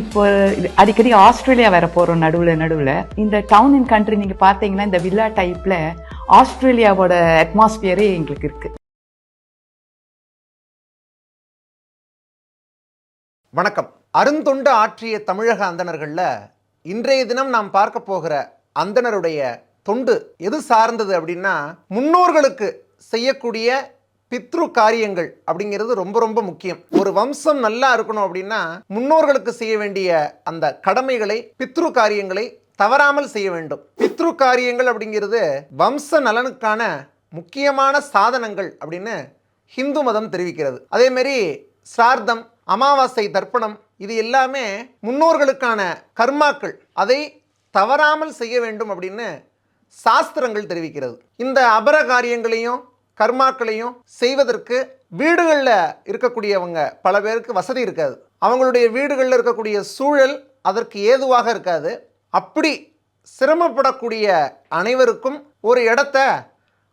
இப்போ அடிக்கடி ஆஸ்திரேலியா வர போறோம் நடுவுல நடுவுல. இந்த டவுன் இன் கண்ட்ரி நீங்க பாத்தீங்கன்னா இந்த வில்லா டைப்ல ஆஸ்திரேலியாவோட அட்மாஸ்பியரே எங்களுக்கு இருக்கு. வணக்கம். அருந்தொண்டு ஆற்றிய தமிழக அந்தணர்களில் இன்றைய தினம் நாம் பார்க்க போகிற அந்தணருடைய தொண்டு எது சார்ந்தது அப்படின்னா முன்னோர்களுக்கு செய்யக்கூடிய பித்ரு காரியங்கள் அப்படிங்கிறது ரொம்ப ரொம்ப முக்கியம். ஒரு வம்சம் நல்லா இருக்கணும் அப்படின்னா முன்னோர்களுக்கு செய்ய வேண்டிய அந்த கடமைகளை பித்ரு காரியங்களை தவறாமல் செய்ய வேண்டும். பித்ரு காரியங்கள் அப்படிங்கிறது வம்ச நலனுக்கான முக்கியமான சாதனங்கள் அப்படின்னு ஹிந்து மதம் தெரிவிக்கிறது. அதே மாதிரி அமாவாசை தர்ப்பணம் இது எல்லாமே முன்னோர்களுக்கான கர்மாக்கள். அதை தவறாமல் செய்ய வேண்டும் அப்படின்னு சாஸ்திரங்கள் தெரிவிக்கிறது. இந்த அபர காரியங்களையும் கர்மாக்களையும் செய்வதற்கு வீடுகளில் இருக்கக்கூடியவங்க பல பேருக்கு வசதி இருக்காது. அவங்களுடைய வீடுகளில் இருக்கக்கூடிய சூழல் அதற்கு ஏதுவாக இருக்காது. அப்படி சிரமப்படக்கூடிய அனைவருக்கும் ஒரு இடத்த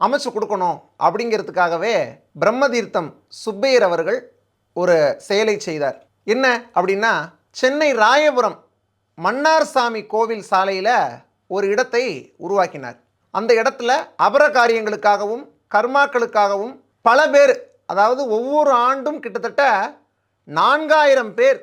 அமைச்சு கொடுக்கணும் அப்படிங்கிறதுக்காகவே பிரம்மதீர்த்தம் சுப்பையர் அவர்கள் ஒரு செயலை செய்தார். என்ன அப்படின்னா சென்னை ராயபுரம் மன்னார்சாமி கோவில் சாலையில் ஒரு இடத்தை உருவாக்கினார். அந்த இடத்துல அபர காரியங்களுக்காகவும் கர்மாக்களுக்காகவும் பல பேர் அதாவது ஒவ்வொரு ஆண்டும் கிட்டத்தட்ட நான்காயிரம் பேர்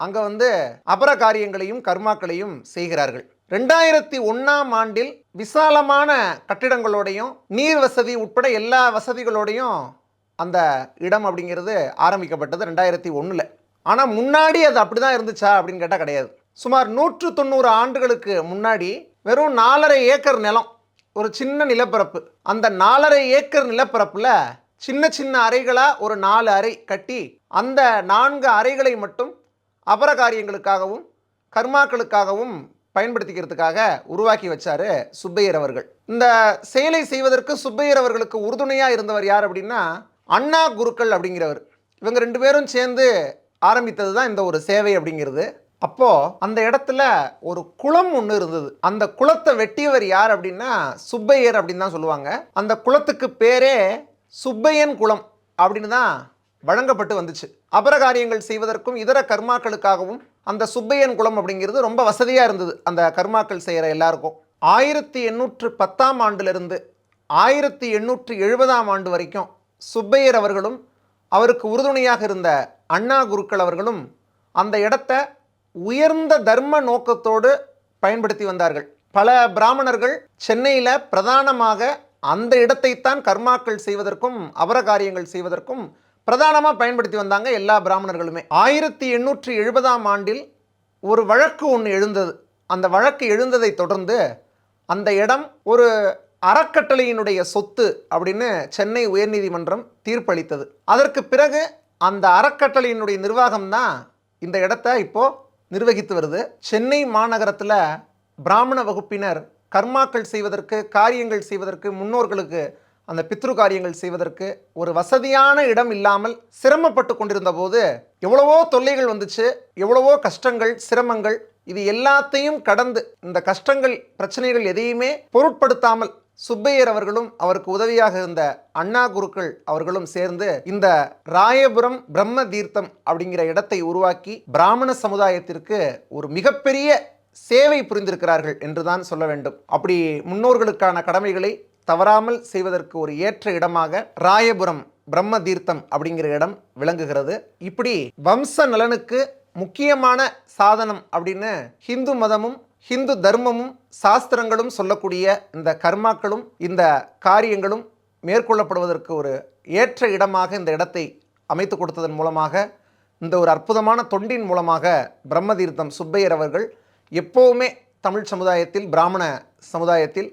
அங்கே வந்து அபர காரியங்களையும் கர்மாக்களையும் செய்கிறார்கள். ரெண்டாயிரத்தி ஒன்றாம் ஆண்டில் விசாலமான கட்டிடங்களோடையும் நீர் வசதி உட்பட எல்லா வசதிகளோடையும் அந்த இடம் அப்படிங்கிறது ஆரம்பிக்கப்பட்டது ரெண்டாயிரத்தி ஒன்றில் ஆனால் முன்னாடி அது அப்படி தான் இருந்துச்சா அப்படின்னு கேட்டால் கிடையாது. சுமார் நூற்று தொண்ணூறு ஆண்டுகளுக்கு முன்னாடி வெறும் நாலரை ஏக்கர் நிலம் ஒரு சின்ன நிலப்பரப்பு. அந்த நாலரை ஏக்கர் நிலப்பரப்பில் சின்ன சின்ன அறைகளாக ஒரு நாலு அறை கட்டி அந்த நான்கு அறைகளை மட்டும் அபர காரியங்களுக்காகவும் கர்மாக்களுக்காகவும் பயன்படுத்திக்கிறதுக்காக உருவாக்கி வச்சாரு சுப்பையர் அவர்கள். இந்த செயலை செய்வதற்கு சுப்பையர் அவர்களுக்கு உறுதுணையாக இருந்தவர் யார் அப்படின்னா அண்ணா குருக்கள் அப்படிங்கிறவர். இவங்க ரெண்டு பேரும் சேர்ந்து ஆரம்பித்தது தான் இந்த ஒரு சேவை அப்படிங்கிறது. அப்போது அந்த இடத்துல ஒரு குளம் ஒன்று இருந்தது. அந்த குளத்தை வெட்டியவர் யார் அப்படின்னா சுப்பையர் அப்படின்னு தான் சொல்லுவாங்க. அந்த குளத்துக்கு பேரே சுப்பையன் குளம் அப்படின்னு தான் வழங்கப்பட்டு வந்துச்சு. அபரகாரியங்கள் செய்வதற்கும் இதர கர்மாக்களுக்காகவும் அந்த சுப்பையன் குளம் அப்படிங்கிறது ரொம்ப வசதியாக இருந்தது. அந்த கர்மாக்கள் செய்கிற எல்லாருக்கும். ஆயிரத்தி எண்ணூற்று பத்தாம் ஆண்டிலிருந்து ஆயிரத்தி எண்ணூற்று எழுபதாம் ஆண்டு வரைக்கும் சுப்பையர் அவர்களும் அவருக்கு உறுதுணையாக இருந்த அண்ணா குருக்கள் அவர்களும் அந்த இடத்த உயர்ந்த தர்ம நோக்கத்தோடு பயன்படுத்தி வந்தார்கள். பல பிராமணர்கள் சென்னையில் பிரதானமாக அந்த இடத்தைத்தான் கர்மாக்கள் செய்வதற்கும் அபர காரியங்கள் செய்வதற்கும் பிரதானமாக பயன்படுத்தி வந்தாங்க எல்லா பிராமணர்களுமே. ஆயிரத்தி எண்ணூற்றி எழுபதாம் ஆண்டில் ஒரு வழக்கு ஒன்று எழுந்தது. அந்த வழக்கு எழுந்ததை தொடர்ந்து அந்த இடம் ஒரு அறக்கட்டளையினுடைய சொத்து அப்படின்னு சென்னை உயர்நீதிமன்றம் தீர்ப்பளித்தது. அதற்கு பிறகு அந்த அறக்கட்டளையினுடைய நிர்வாகம் தான் இந்த இடத்த இப்போது நிர்வகித்து வருது. சென்னை மாநகரத்தில் பிராமண வகுப்பினர் கர்மாக்கள் செய்வதற்கு காரியங்கள் செய்வதற்கு முன்னோர்களுக்கு அந்த பித்ரு காரியங்கள் செய்வதற்கு ஒரு வசதியான இடம் இல்லாமல் சிரமப்பட்டு கொண்டிருந்த போது எவ்வளவோ தொல்லைகள் வந்துச்சு எவ்வளவோ கஷ்டங்கள் சிரமங்கள் இது எல்லாத்தையும் கடந்து இந்த கஷ்டங்கள் பிரச்சனைகள் எதையுமே பொருட்படுத்தாமல் சுப்பையர் அவர்களும் அவருக்கு உதவியாக இருந்த அண்ணா குருக்கள் அவர்களும் சேர்ந்து இந்த ராயபுரம் பிரம்ம தீர்த்தம் அப்படிங்கிற இடத்தை உருவாக்கி பிராமண சமுதாயத்திற்கு ஒரு மிகப்பெரிய சேவை புரிந்திருக்கிறார்கள் என்றுதான் சொல்ல வேண்டும். அப்படி முன்னோர்களுக்கான கடமைகளை தவறாமல் செய்வதற்கு ஒரு ஏற்ற இடமாக ராயபுரம் பிரம்ம தீர்த்தம் அப்படிங்கிற இடம் விளங்குகிறது. இப்படி வம்ச நலனுக்கு முக்கியமான சாதனம் அப்படின்னு ஹிந்து மதமும் ஹிந்து தர்மமும் சாஸ்திரங்களும் சொல்லக்கூடிய இந்த கர்மாக்களும் இந்த காரியங்களும் மேற்கொள்ளப்படுவதற்கு ஒரு ஏற்ற இடமாக இந்த இடத்தை அமைத்து கொடுத்ததன் மூலமாக இந்த ஒரு அற்புதமான தொண்டின் மூலமாக பிரம்மதீர்த்தம் சுப்பையர் அவர்கள் எப்போவுமே தமிழ் சமுதாயத்தில் பிராமண சமுதாயத்தில்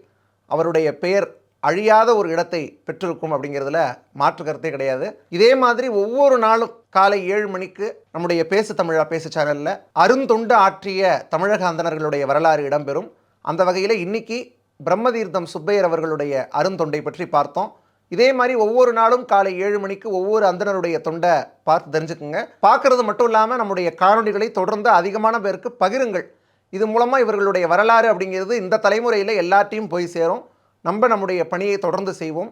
அவருடைய பெயர் அழியாத ஒரு இடத்தை பெற்றிருக்கும் அப்படிங்கிறதுல மாற்று கருத்தே கிடையாது. இதே மாதிரி ஒவ்வொரு நாளும் காலை ஏழு மணிக்கு நம்முடைய பேசு தமிழா பேசு சேனலில் அருந்தொண்டு ஆற்றிய தமிழக அந்தணர்களுடைய வரலாறு இடம்பெறும். அந்த வகையில் இன்னைக்கு பிரம்மதீர்த்தம் சுப்பையர் அவர்களுடைய அருந்தொண்டை பற்றி பார்த்தோம். இதே மாதிரி ஒவ்வொரு நாளும் காலை ஏழு மணிக்கு ஒவ்வொரு அந்தனருடைய தொண்டை பார்த்து தெரிஞ்சுக்குங்க. பார்க்கறது மட்டும் இல்லாமல் நம்முடைய காணொளிகளை தொடர்ந்து அதிகமான பேருக்கு பகிருங்கள். இது மூலமாக இவர்களுடைய வரலாறு அப்படிங்கிறது இந்த தலைமுறையில் எல்லாத்தையும் போய் சேரும். நம்ம நம்முடைய பணியை தொடர்ந்து செய்வோம்.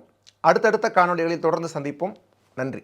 அடுத்தடுத்த காணொலிகளில் தொடர்ந்து சந்திப்போம். நன்றி.